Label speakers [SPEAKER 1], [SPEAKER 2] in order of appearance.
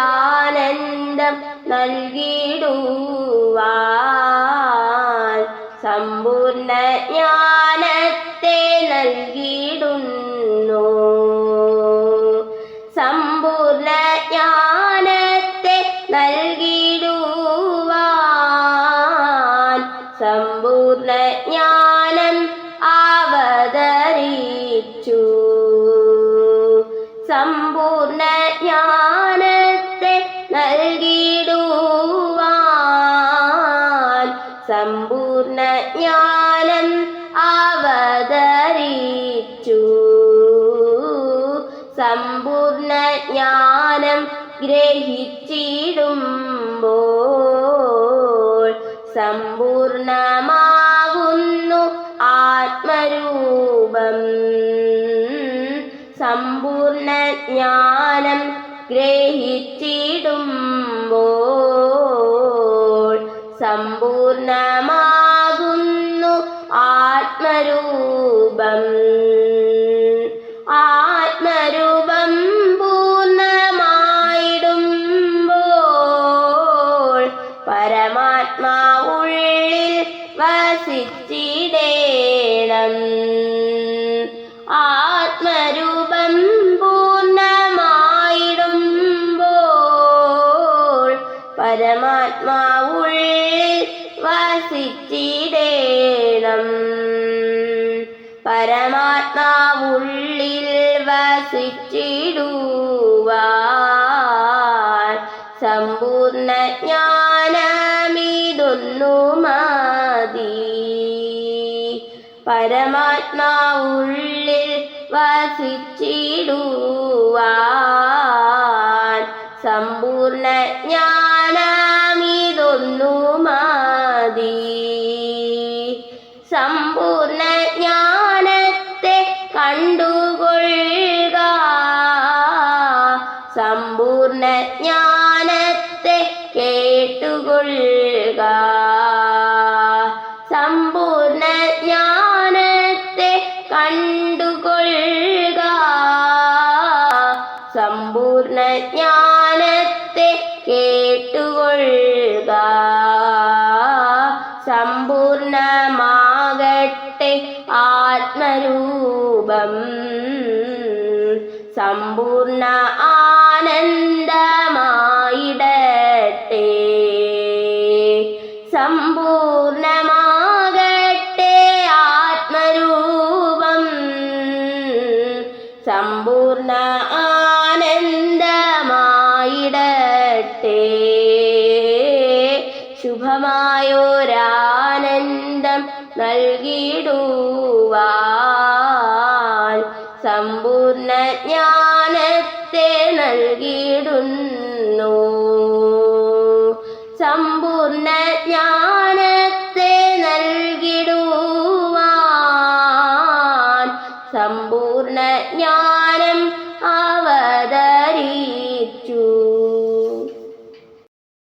[SPEAKER 1] ശുഭമായൊരാനന്ദം നൽകിടുവാൻ സമ്പൂർണ ജ്ഞാനത്തെ നൽകിയിടുന്നു ഗ്രഹിച്ചിടുമ്പോൾ സമ്പൂർണമാകുന്നു ആത്മരൂപം. സമ്പൂർണ ജ്ഞാനം പരമാത്മാ ഉള്ളിൽ വസിച്ചിടേണം. ആത്മരൂപം പൂർണമായിടുമ്പോൾ പരമാത്മാവുള്ളിൽ വസിച്ചിടേണം. പരമാത്മാവുള്ളിൽ വസിച്ചിടുവാൻ സമ്പൂർണ ജ്ഞാനമിതൊന്നു മതി പരമാത്മാവുള്ളിൽ വസിച്ചിടുവാൻ സമ്പൂർണ ജ്ഞാനമിതൊന്നു മതി സമ്പൂർണ ജ്ഞാനത്തെ കണ്ടുകൊള്ളുക. സമ്പൂർണ ജ്ഞാനത്തെ കേട്ടുകൊള്ളുക സമ്പൂർണ ജ്ഞാനത്തെ കണ്ടുകൊള്ളുക. സമ്പൂർണ ജ്ഞാനത്തെ കേട്ടുകൊള്ളുക. സമ്പൂർണമാകട്ടെ ആത്മരൂപം. സമ്പൂർണ ആനന്ദമായിടട്ടെ സമ്പൂർണ ആനന്ദമായിടട്ടെ. ശുഭമായൊരാനന്ദം നൽകിയിടുവാൻ സമ്പൂർണ ജ്ഞാനത്തെ നൽകിയിടുന്നു. സമ്പൂർണ ജ്ഞാന പൂർണ്ണ ജ്ഞാനം അവതരീ